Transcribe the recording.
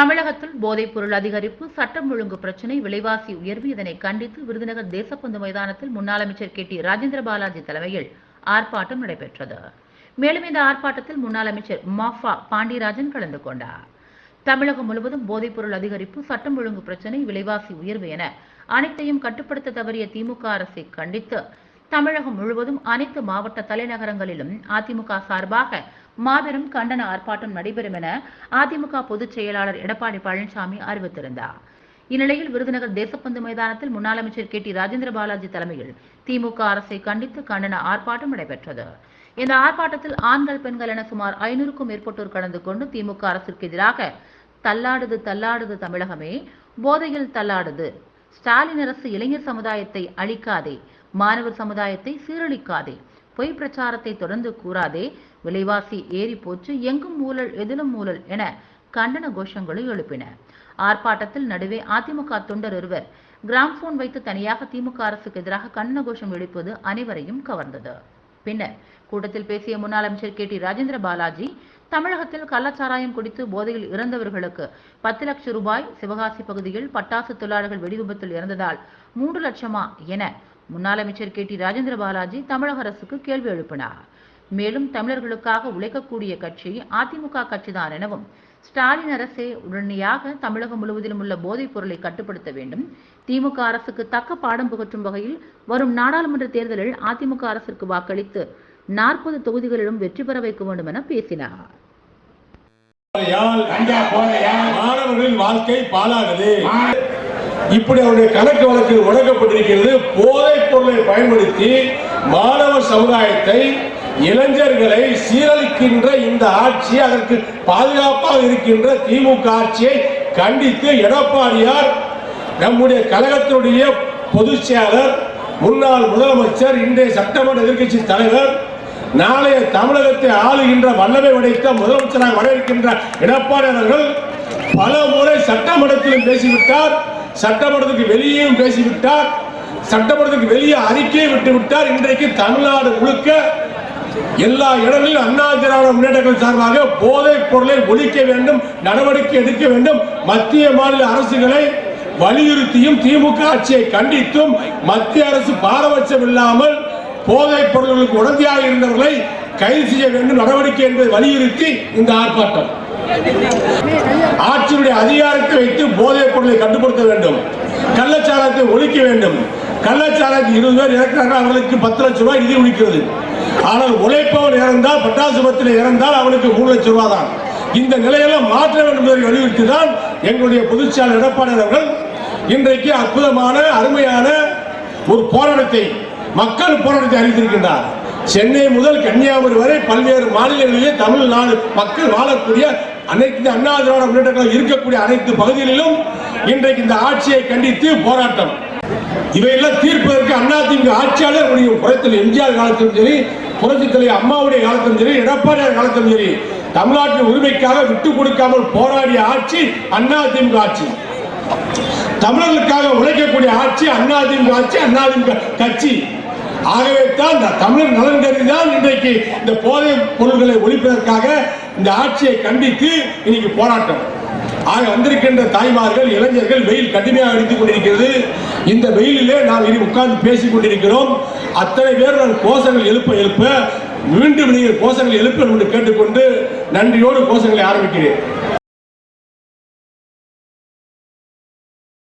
தமிழகத்தில் போதைப் பொருள் அதிகரிப்பு சட்டம் ஒழுங்கு பிரச்சினை விலைவாசி உயர்வு இதனை கண்டித்து விருதுநகர் தேசப்பந்து மைதானத்தில் முன்னாள் அமைச்சர் கே. டி. ராஜேந்திர பாலாஜி தலைமையில் ஆர்ப்பாட்டம் நடைபெற்றது. மேலும் இந்த ஆர்ப்பாட்டத்தில் முன்னாள் அமைச்சர் மாஃபா பாண்டியராஜன் கலந்து கொண்டார். தமிழகம் முழுவதும் போதைப் பொருள் அதிகரிப்பு சட்டம் ஒழுங்கு பிரச்சினை விலைவாசி உயர்வு என அனைத்தையும் கட்டுப்படுத்த தவறிய திமுக அரசை கண்டித்து தமிழகம் முழுவதும் அனைத்து மாவட்ட தலைநகரங்களிலும் அதிமுக சார்பாக மாபெரும் கண்டன ஆர்ப்பாட்டம் நடைபெறும் என அதிமுக பொதுச் செயலாளர் எடப்பாடி பழனிசாமி அறிவித்திருந்தார். இந்நிலையில் விருதுநகர் தேசப்பந்து மைதானத்தில் முன்னாள் அமைச்சர் கே. டி. ராஜேந்திர பாலாஜி தலைமையில் திமுக அரசை கண்டித்து கண்டன ஆர்ப்பாட்டம் நடைபெற்றது. இந்த ஆர்ப்பாட்டத்தில் ஆண்கள் பெண்கள் என சுமார் ஐநூறுக்கும் மேற்பட்டோர் கலந்து கொண்டு திமுக அரசிற்கு எதிராக தள்ளாடுது தள்ளாடுது தமிழகமே போதையில் தள்ளாடுது. ஸ்டாலின் அரசு இளைஞர் சமுதாயத்தை அழிக்காதே மாணவர் சமுதாயத்தை சீரழிக்காதே பொய் பிரச்சாரத்தை தொடர்ந்து கூறாதே விலைவாசி ஏறி போச்சு எங்கும் ஊழல் எதிலும் ஊழல் என கண்டன கோஷங்களை எழுப்பின. ஆர்ப்பாட்டத்தில் நடுவே அதிமுக தொண்டர் ஒருவர் கிராம்போன் வைத்து தனியாக திமுக அரசுக்கு எதிராக கண்டன கோஷம் எழுப்பது அனைவரையும் கவர்ந்தது. பின்னர் கூட்டத்தில் பேசிய முன்னாள் அமைச்சர் கே டி ராஜேந்திர பாலாஜி தமிழகத்தில் கள்ளச்சாராயம் குடித்து போதையில் இறந்தவர்களுக்கு பத்து லட்சம் ரூபாய் சிவகாசி பகுதியில் பட்டாசு தொழிலாளர்கள் வெடிவிபத்தில் இறந்ததால் மூன்று லட்சமா என முன்னாள் அமைச்சர் கே டி ராஜேந்திர பாலாஜி தமிழக அரசுக்கு கேள்வி எழுப்பினார். மேலும் தமிழர்களுக்காக உழைக்கக்கூடிய கட்சி அதிமுக கட்சிதான் எனவும் ஸ்டாலின் அரசே உடனடியாக தமிழகம் முழுவதிலும் உள்ள போதைப் பொருளை கட்டுப்படுத்த வேண்டும். திமுக அரசுக்கு தக்க பாடம் புகற்றும் வகையில் வரும் நாடாளுமன்ற தேர்தலில் அதிமுக அரசிற்கு வாக்களித்து நாற்பது தொகுதிகளிலும் வெற்றி பெற வைக்க வேண்டும் என பேசினார். மாணவர்களின் வாழ்க்கை பாழாகுது இப்படி அவருடைய கணக்கு வழக்கு முடக்கப்பட்டிருக்கிறது. போதைப் பொருளை பயன்படுத்தி மாணவ சமுதாயத்தை இளைஞர்களை சீரழிக்கின்ற இந்த ஆட்சி அதற்கு பாதுகாப்பாக இருக்கின்ற திமுக ஆட்சியை கண்டித்து எடப்பாடியார் நம்முடைய கழகத்தினுடைய பொதுச் செயலர் முன்னாள் முதலமைச்சர் இன்றைய சட்டமன்ற எதிர்க்கட்சி தலைவர் நாளைய தமிழகத்தை ஆளுகின்ற வல்லமை உடைத்த முதலமைச்சராக வர இருக்கின்ற எடப்பாடி அவர்கள் பல முறை சட்டமன்றத்திலும் பேசிவிட்டார். சட்டமன்றத்துக்கு வெளியேயும் பேசிவிட்டார். சட்டமன்றத்துக்கு வெளியே அறிக்கையை விட்டு விட்டார் இன்றைக்கு தமிழ்நாடு முழுக்க எல்லா இடங்களிலும் அண்ணா திராவிட முன்னேற்றங்கள் சார்பாக போதைப் பொருளை ஒழிக்க வேண்டும் நடவடிக்கை எடுக்க வேண்டும். மத்திய மாநில அரசுகளை வலியுறுத்தியும் திமுக ஆட்சியை கண்டித்தும் மத்திய அரசு பாரபட்சம் இல்லாமல் போதைப் பொருள்களுக்கு உடந்தையாக இருந்தவர்களை கைது செய்ய வேண்டும் நடவடிக்கை என்பதை வலியுறுத்தி இந்த ஆர்ப்பாட்டம். ஆட்சியுடைய அதிகாரத்தை வைத்து போதை பொருளை கொடுக்க வேண்டும். கள்ளச்சாரத்தை ஒழிக்க வேண்டும். கள்ளச்சாரத்தை இருபது பேர் இறக்கிறார்கள் அவர்களுக்கு பத்து லட்சம் ரூபாய் நிதி ஒழிக்கிறது. ஆனால் உழைப்பவன் இறந்தால் பட்டாசு பத்தில் இறந்தால் அவனுக்கு மூணு லட்சம் ரூபாய் தான். இந்த நிலையெல்லாம் மாற்ற வேண்டும் என்பதை வலியுறுத்தி தான் எங்களுடைய பொதுச்செயலாளர் எடப்பாடி அவர்கள் இன்றைக்கு அற்புதமான அருமையான ஒரு போராட்டத்தை மக்கள் போராட்டத்தை அறிவித்திருக்கின்றார். சென்னை முதல் கன்னியாகுமரி வரை பல்வேறு மாநிலங்களிலே தமிழ்நாடு மக்கள் வாழக்கூடிய அனைத்து அண்ணா திராவிட முன்னேற்ற இருக்கக்கூடிய அனைத்து பகுதிகளிலும் இன்றைக்கு இந்த ஆட்சியை கண்டித்து போராட்டம். இவையெல்லாம் தீர்ப்பதற்கு அதிமுக ஆட்சியாளர் முடியும் புறத்தில் எம்ஜிஆர் காலத்திலும் சரி புரட்சி தலைவர் அம்மாவுடைய காலத்திலும் சரி எடப்பாடியார் காலத்திலும் சரி தமிழ்நாட்டின் உரிமைக்காக விட்டுக் கொடுக்காமல் போராடிய ஆட்சி அதிமுக ஆட்சி. தமிழர்களுக்காக உழைக்கக்கூடிய ஆட்சி அதிமுக ஆட்சி அதிமுக கட்சி. ஆகவே தான் இந்த தமிழர் நலன் கருதி தான் இன்றைக்கு இந்த போதை பொருள்களை ஒழிப்பதற்காக இந்த ஆட்சியை கண்டித்து இன்னைக்கு போராட்டம். ஆக வந்திருக்கின்ற தாய்மார்கள் இளைஞர்கள் வெயில் கடுமையாக அடித்துக் கொண்டிருக்கிறது. இந்த வெயிலிலே நாம் இனி உட்கார்ந்து பேசிக் கொண்டிருக்கிறோம். அத்தனை பேர் நான் கோஷங்கள் எழுப்ப எழுப்ப மீண்டும் நீங்கள் கோஷங்கள் எழுப்ப என்று கேட்டுக்கொண்டு நன்றியோடு கோஷங்களை ஆரம்பிக்கிறேன்.